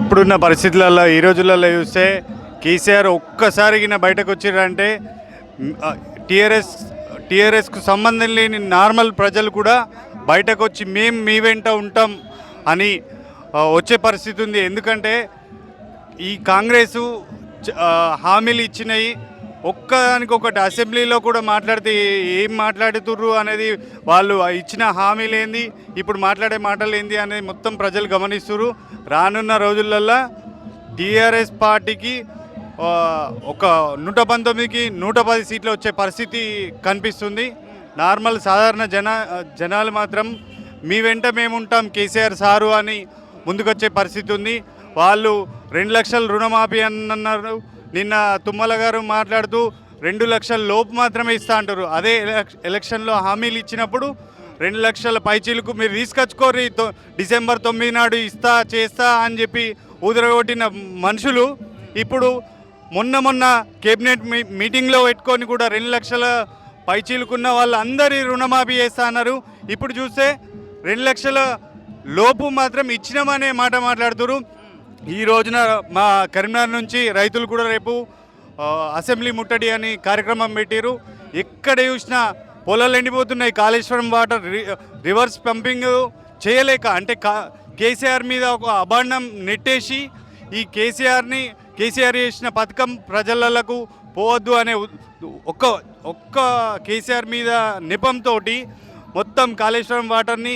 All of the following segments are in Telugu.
ఇప్పుడున్న పరిస్థితులలో ఈ రోజులలో చూస్తే కేసీఆర్ ఒక్కసారిగిన బయటకు వచ్చిరంటే టీఆర్ఎస్ టీఆర్ఎస్కు సంబంధం లేని నార్మల్ ప్రజలు కూడా బయటకు వచ్చి మేము మీ వెంట ఉంటాం అని వచ్చే పరిస్థితి ఉంది. ఎందుకంటే ఈ కాంగ్రెసు హామీలు ఇచ్చినాయి ఒక్కదానికొకటి అసెంబ్లీలో కూడా మాట్లాడితే ఏం మాట్లాడుతుర్రు అనేది వాళ్ళు ఇచ్చిన హామీలేంది ఇప్పుడు మాట్లాడే మాటలు ఏంది అనేది మొత్తం ప్రజలు గమనిస్తున్నారు రానున్న రోజులల్లో టీఆర్ఎస్ పార్టీకి ఒక నూట పంతొమ్మిదికి నూట పది సీట్లు వచ్చే పరిస్థితి కనిపిస్తుంది. నార్మల్ సాధారణ జన జనాలు మాత్రం మీ వెంట మేము ఉంటాం కేసీఆర్ సారు అని ముందుకొచ్చే పరిస్థితి ఉంది. వాళ్ళు రెండు లక్షల రుణమాఫీ అని అన్నారు నిన్న తుమ్మల గారు మాట్లాడుతూ రెండు లక్షల లోపు మాత్రమే ఇస్తా అంటారు. అదే ఎలక్- ఎలక్షన్లో హామీలు ఇచ్చినప్పుడు రెండు లక్షల పైచీలకు మీరు తీసుకొచ్చుకోరు డిసెంబర్ తొమ్మిది నాడు ఇస్తా చేస్తా అని చెప్పి ఊదరగొట్టిన మనుషులు ఇప్పుడు మొన్న మొన్న కేబినెట్ మీ మీటింగ్లో పెట్టుకొని కూడా రెండు లక్షల పైచీలుకున్న వాళ్ళందరి రుణమాఫీ చేస్తా అన్నారు. ఇప్పుడు చూస్తే రెండు లక్షల లోపు మాత్రం ఇచ్చినామనే మాట మాట్లాడుతున్నారు ఈ రోజున మా కరీంనగర్ నుంచి రైతులు కూడా రేపు అసెంబ్లీ ముట్టడి అని కార్యక్రమం పెట్టారు ఎక్కడ చూసినా పొలాలు ఎండిపోతున్నాయి. కాళేశ్వరం వాటర్ రివర్స్ పంపింగ్ చేయలేక అంటే కేసీఆర్ మీద ఒక అభాండం నెట్టేసి ఈ కేసీఆర్ని కేసీఆర్ చేసిన పథకం ప్రజలకు పోవద్దు అనే ఒక్క ఒక్క కేసీఆర్ మీద నిపంతో మొత్తం కాళేశ్వరం వాటర్ని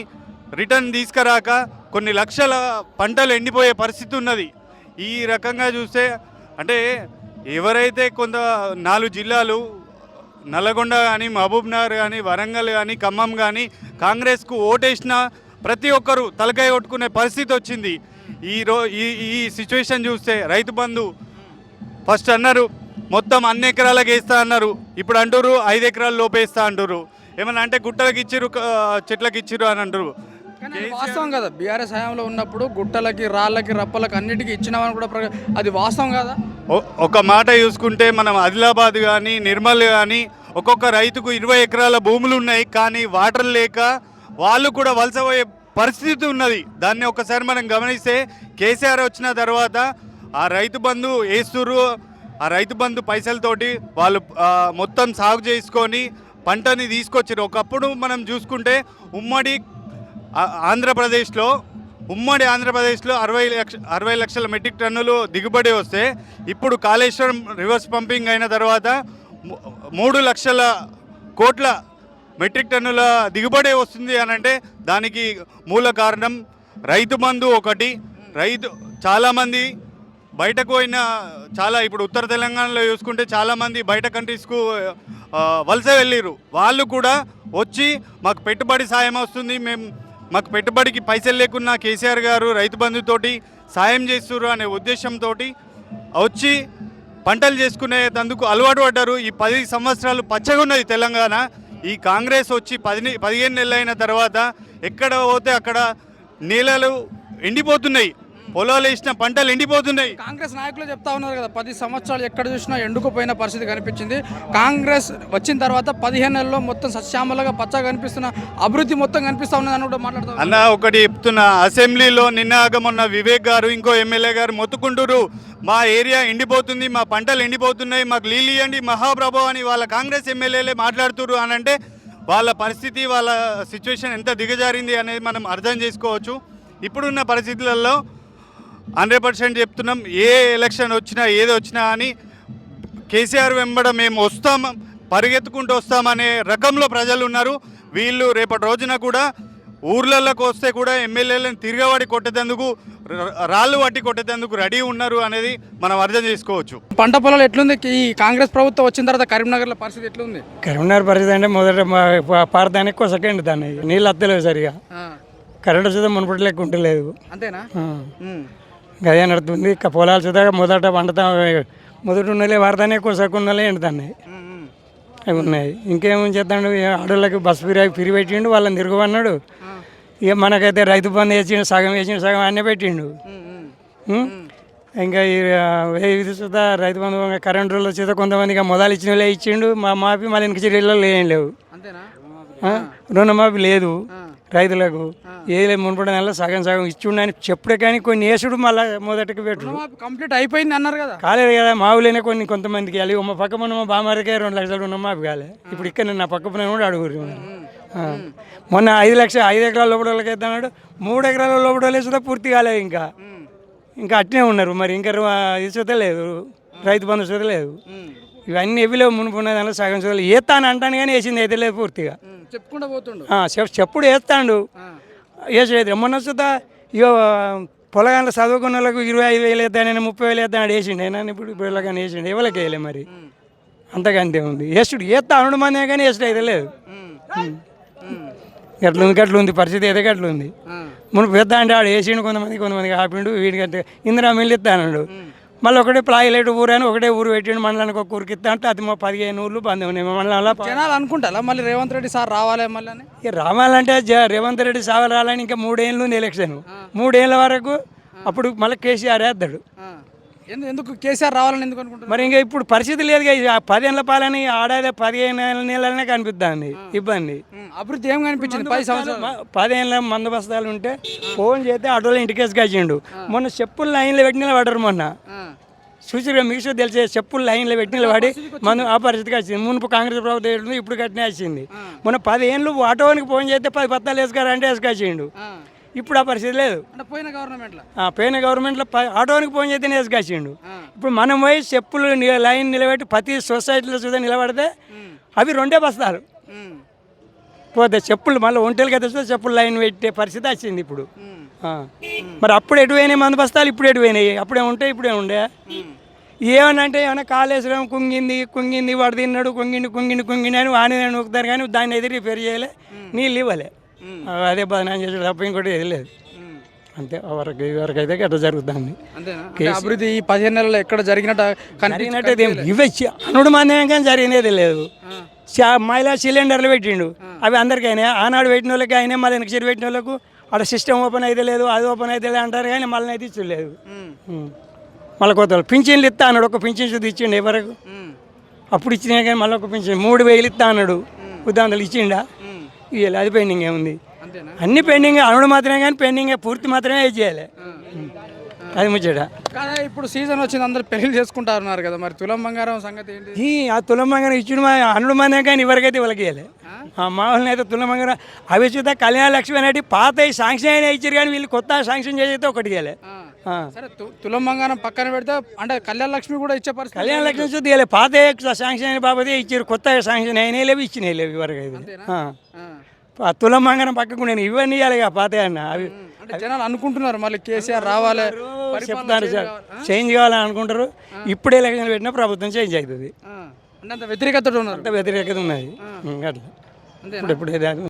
రిటర్న్ తీసుకురాక కొన్ని లక్షల పంటలు ఎండిపోయే పరిస్థితి ఉన్నది. ఈ రకంగా చూస్తే అంటే ఎవరైతే కొంత నాలుగు జిల్లాలు నల్లగొండ కానీ మహబూబ్నగర్ కానీ వరంగల్ కానీ ఖమ్మం కానీ కాంగ్రెస్కు ఓటేసిన ప్రతి ఒక్కరు తలకాయ కొట్టుకునే పరిస్థితి వచ్చింది. ఈ రో ఈ ఈ సిచ్యువేషన్ చూస్తే రైతు బంధు ఫస్ట్ అన్నారు మొత్తం అన్ని ఎకరాలకు వేస్తా అన్నారు. ఇప్పుడు అంటారు ఐదు ఎకరాలు లోపేస్తా అంటారు ఏమన్నా అంటే గుట్టలకు ఇచ్చిర్రు చెట్లకు ఇచ్చిర్రు అని అంటారు కానీ వాస్తవం కదా. బీఆర్ఎస్ హయాంలో ఉన్నప్పుడు గుట్టలకి రాళ్ళకి రప్పలకి అన్నిటికీ ఇచ్చినామని కూడా అది వాస్తవం కదా. ఒక మాట చూసుకుంటే మనం ఆదిలాబాద్ కానీ నిర్మల్ కానీ ఒక్కొక్క రైతుకు ఇరవై ఎకరాల భూములు ఉన్నాయి కానీ వాటర్ లేక వాళ్ళు కూడా వలస పోయే పరిస్థితి ఉన్నది. దాన్ని ఒకసారి మనం గమనిస్తే కేసీఆర్ వచ్చిన తర్వాత ఆ రైతు బంధు వేస్తుర్రు ఆ రైతు బంధు పైసలతోటి వాళ్ళు మొత్తం సాగు చేసుకొని పంటని తీసుకొచ్చారు ఒకప్పుడు మనం చూసుకుంటే ఉమ్మడి ఆంధ్రప్రదేశ్లో ఉమ్మడి ఆంధ్రప్రదేశ్లో అరవై లక్ష అరవై లక్షల మెట్రిక్ టన్నులు దిగుబడి వస్తే ఇప్పుడు కాళేశ్వరం రివర్స్ పంపింగ్ అయిన తర్వాత మూడు లక్షల కోట్ల మెట్రిక్ టన్నుల దిగుబడి వస్తుంది అని అంటే దానికి మూల కారణం రైతు బంధు ఒకటి. రైతు చాలామంది బయటకు పోయిన చాలా ఇప్పుడు ఉత్తర తెలంగాణలో చూసుకుంటే చాలామంది బయట కంట్రీస్కు వలస వెళ్ళిరు వాళ్ళు కూడా వచ్చి మాకు పెట్టుబడి సాయం వస్తుంది మేము మాకు పెట్టుబడికి పైసలు లేకున్నా కేసీఆర్ గారు రైతు బంధుతోటి సాయం చేస్తున్నారు అనే ఉద్దేశంతో వచ్చి పంటలు చేసుకునే తందుకు అలవాటు పడ్డారు. ఈ పది సంవత్సరాలు పచ్చగా ఉన్నది తెలంగాణ. ఈ కాంగ్రెస్ వచ్చి పది పదిహేను నెలలు అయిన తర్వాత ఎక్కడ పోతే అక్కడ నీళ్ళలు ఎండిపోతున్నాయి. పొలాలు వేసిన పంటలు ఎండిపోతున్నాయి. కాంగ్రెస్ నాయకులు చెప్తా ఉన్నారు కదా పది సంవత్సరాలు ఎక్కడ చూసినా ఎండుకుపోయిన పరిస్థితి కనిపించింది. కాంగ్రెస్ వచ్చిన తర్వాత పదిహేను నెలల్లో మొత్తం సస్యామలుగా పచ్చగా కనిపిస్తున్న అభివృద్ధి మొత్తం కనిపిస్తా ఉన్నది అని కూడా మాట్లాడుతా ఉన్నారు. అన్న ఒకటి చెప్తున్నా అసెంబ్లీలో నిన్న మొన్న వివేక్ గారు ఇంకో ఎమ్మెల్యే గారు మొత్తుకుంటున్నారు మా ఏరియా ఎండిపోతుంది మా పంటలు ఎండిపోతున్నాయి మాకు నీళ్ళు ఇవ్వండి మహాప్రభు అని వాళ్ళ కాంగ్రెస్ ఎమ్మెల్యేలే మాట్లాడుతున్నారు అని అంటే వాళ్ళ పరిస్థితి వాళ్ళ సిచ్యువేషన్ ఎంత దిగజారింది అనేది మనం అర్థం చేసుకోవచ్చు. ఇప్పుడున్న పరిస్థితులలో హండ్రెడ్ పర్సెంట్ చెప్తున్నాం ఏ ఎలక్షన్ వచ్చినా ఏది వచ్చినా అని కేసీఆర్ వెంబడ మేము వస్తాం పరిగెత్తుకుంటూ వస్తామనే రకంలో ప్రజలు ఉన్నారు. వీళ్ళు రేపటి రోజున కూడా ఊర్లలోకి వస్తే కూడా ఎమ్మెల్యేలను తిరగబడి కొట్టేందుకు రాళ్ళు పట్టి కొట్టేందుకు రెడీ ఉన్నారు అనేది మనం అర్థం చేసుకోవచ్చు. పంట పొలాలు ఎట్లుంది? ఈ కాంగ్రెస్ ప్రభుత్వం వచ్చిన తర్వాత కరీంనగర్లో పరిస్థితి ఎట్లుంది? కరీంనగర్ పరిస్థితి అంటే మొదట పారదానికి ఒక సెకండ్ దాన్ని. నీళ్ళు వస్తలేవు సరిగా. కరెంటు సుధా మునుపటి లెక్క ఉంటలేదు. అంతేనా. గదే నడుతుంది. ఇక పొలాలు సుధా మొదట పండుతా మొదటి ఉన్నలే వారదానే ఉన్నలే ఎండుతున్నాయి. అవి ఉన్నాయి. ఇంకేం చేస్తాడు? ఏ ఆడోళ్ళకి బస్సు ఫిరి ఫిరి పెట్టిండు వాళ్ళని తిరగమన్నాడు. ఇక మనకైతే రైతు బంధు వేసిండు సగం వేసిండు సగం అన్నీ పెట్టిండు? ఇంకా ఇది సుధా రైతు బంధు కరెంటు రోజులు చేత కొంతమంది ఇక మొదలు ఇచ్చిన వాళ్ళే ఇచ్చిండు. మా మాపి మళ్ళీ ఇంక చర్యల్లో లేం లేవు? రుణమాఫీ లేదు. రైతులకు ఏ మునుపటి నెల సగం సగం ఇచ్చిండని చెప్పుడే కానీ కొన్ని వేసుడు మళ్ళీ మొదటికి రుణమాఫీ కంప్లీట్ అయిపోయింది అన్నారు కదా. కాలేదు కదా మా ఊళ్ళోనే కొన్ని కొంతమందికి వెళ్ళి మా పక్క మన బామారికే రెండు లక్షలు ఉన్న మాకు కాలే ఇప్పుడు ఇక్కడ నా పక్క పని కూడా అడుగురు. మొన్న ఐదు లక్షలు ఐదు ఎకరాల లోపల వాళ్ళకి అన్నాడు. మూడు ఎకరాల లోపల వాళ్ళే పూర్తి కాలేదు ఇంకా. ఇంకా అట్నే ఉన్నారు మరి. ఇంకా ఇది సుత లేదు. రైతు బంధు సుత లేదు. ఇవన్నీ ఎవిలో మునుపున్న దానిలో సగం సుతలు ఏతాను అంటాను కానీ వేసింది అయితే లేదు పూర్తిగా. ఉమ్, చెప్పుకుంటూ పోతుండు. చెప్పుడు వేస్తాడు. వేసేది. మొన్న సుధా ఇగో పొలగాంలో చదువుకున్న వాళ్ళకు ఇరవై ఐదు వేలు వేద్దానని ముప్పై వేలు వేద్దాను వేసిండు. అయినా ఇప్పుడు ఇప్పుడు ఇలాగని వేసిండు. ఎవరికి వేయలే మరి? అంతకంతే ఉంది. వేసుడు వేస్తా అనడు మందే కానీ వేసుడు అయితే లేదు. గట్ల ఉంది గట్ల ఉంది పరిస్థితి అయితే గట్ల ఉంది మునుపు పెద్ద అంటే ఆడు వేసిండు. కొంతమంది కొంతమంది ఆపిండు. వీడికంటే ఇందిరా మిల్లు ఇస్తా అన్నాడు మళ్ళీ ఒకటే ప్లాయిలేటు ఊరు అని ఒకటే ఊరు పెట్టిండు మండలానికి ఒక ఊరికి ఇస్తా అంటే అది మా పదిహేను ఊర్లు మా మండలంలో జనాలు అనుకుంటారా మళ్ళీ రేవంత్ రెడ్డి సార్ రావాలి మళ్ళీ ఇక రావాలంటే జ- రేవంత్ రెడ్డి సావల్ రావాలని ఇంకా మూడేళ్ళు ఉంది ఎలక్షన్. మూడేళ్ళ వరకు అప్పుడు మళ్ళీ కేసీఆర్ వేస్తాడు. ఎందు- ఎందుకు కేసీఆర్ రావాలని ఎందుకు అనుకుంటున్నారు? మరి ఇంకా ఇప్పుడు పరిస్థితి లేదు కదా. ఆ పదేళ్ళ పాలని ఆడాది పదిహేను నెలలనే కనిపిస్తుంది ఇబ్బంది. అభివృద్ధి ఏం కనిపించింది? పది సంవత్సరాలు. పదేళ్ళ మందు బస్తాలు ఉంటే ఫోన్ చేస్తే ఆటోలో ఇంటికేసి కాచిండు మొన్న చెప్పులు లైన్లో పెట్టి నిలబడరు మొన్న. ఆ. చూసిగా మీకు తెలిసే చెప్పులు లైన్లో పెట్టి నిలబడి మనం ఆ పరిస్థితికి వచ్చింది. మునుపు కాంగ్రెస్ ప్రభుత్వం ఇప్పుడు కట్టినే వచ్చింది మొన్న పదేళ్ళు ఆటోనికి ఫోన్ చేస్తే పది పత్తాలు వేసుకారంటే వేసుకొచ్చిండు. ఇప్పుడు ఆ పరిస్థితి లేదు. అంటే పోయిన గవర్నమెంట్లో? పోయిన ఆటోనికి ఫోన్ చేస్తే వేసుకొచ్చిండు ఇప్పుడు మనం పోయి చెప్పులు లైన్ నిలబెట్టి ప్రతి సొసైటీలో చూద్దా నిలబడితే అవి రెండే బస్తాలు. పోతే చెప్పులు మళ్ళీ ఒంటెలకి అయితే చూస్తే చెప్పులు లైన్ పెట్టే పరిస్థితి వచ్చింది ఇప్పుడు. మరి అప్పుడు ఎటు పోయినాయి మందు బస్తాలు? ఇప్పుడు ఎటు పోయినాయి? అప్పుడే ఉంటాయి ఇప్పుడే ఉండే. ఏమని అంటే ఏమైనా కాళేశ్వరం కుంగింది కుంగింది వాడు తిన్నాడు కుంగిండి కుంగిండి కుంగిండి అని వాణి నూకుతారు కానీ దాన్ని అయితే రిపేర్ చేయలే. నీళ్ళు ఇవ్వలే. అదే బదనాం చేసాడు తప్ప ఇంకోటి ఏది లేదు. అంతే వరకు వరకు అయితే గట్ట జరుగుతుంది. అంతేనా? అభివృద్ధి ఈ పదిహేను నెలల్లో ఎక్కడ జరిగినట్టు జరిగినట్టు ఇవే అనుడు మంది కానీ జరిగినది లేదు. మహిళా సిలిండర్లు పెట్టిండు. అవి అందరికీ అయినాయి? ఆనాడు పెట్టిన వాళ్ళకి అయినా మళ్ళీ వెనక్కి పెట్టిన వాళ్ళకు అక్కడ సిస్టమ్ ఓపెన్ అయితే లేదు అది ఓపెన్ అయితే లేదు అంటారు కానీ మళ్ళీ అయితే ఇచ్చలేదు మళ్ళీ కొత్త. పింఛన్లు ఇస్తా అన్నాడు ఒక పింఛన్ శుద్ధి ఇచ్చిండు ఎవరకు? అప్పుడు ఇచ్చినా కానీ మళ్ళీ ఒక పింఛన్ మూడు వేలు ఇస్తా అన్నాడు. ఉదాహరణలు ఇచ్చిండా? ఇవ్వాలి అది పెండింగ్ ఏముంది? అన్ని పెండింగ్ అనుడు మాత్రమే కానీ పెండింగ్ పూర్తి మాత్రమే చేయాలి. అది ముచ్చట. కానీ ఇప్పుడు సీజన్ వచ్చింది అందరు పెళ్ళి చేసుకుంటారు కదా మరి తులం బంగారం సంగతి ఏంటి? ఈ ఆ తులమంగన ఇచ్చిన మా అనుడు మందే కానీ ఎవరికైతే వాళ్ళకి ఇవ్వలే. ఆ? మా వాళ్ళని అయితే తులమంగన అవి చూస్తే కళ్యాణ లక్ష్మి అనేటి పాత శాంక్షన్ అయినా ఇచ్చారు కానీ వీళ్ళు కొత్త శాంక్షన్ చేస్తే ఒకటి ఇవ్వలే. ఆ. సరే తు- తులం బంగారం పక్కన పెడితే అంటే కళ్యాణ లక్ష్మి కూడా ఇచ్చే పరిస్థితి కళ్యాణ లక్ష్మి చూస్తే ఇవ్వలే పాత శాంక్షన్ అయిన బాబతే ఇచ్చారు కొత్త శాంక్షన్ అయినా లేవు ఇచ్చినాయి లేవు ఎవరికైతే ఆ. ఆ. ఆ తులమంగనం పక్కకు నేను ఇవన్నీ ఇవ్వాలి పాత అన్న. అవి అంటే జనాలు అనుకుంటున్నారు మళ్ళీ కేసీఆర్ రావాలి చెప్తారు సార్. చేంజ్ కావాలని అనుకుంటారు. ఇప్పుడే ఎలక్షన్ పెట్టినా ప్రభుత్వం చేంజ్ అవుతుంది. ఆ. అంటే అంత వ్యతిరేకత ఉన్నారు. అంత వ్యతిరేకత ఉన్నది. అట్లా. అంతేనా? ఇప్పుడు ఇప్పుడు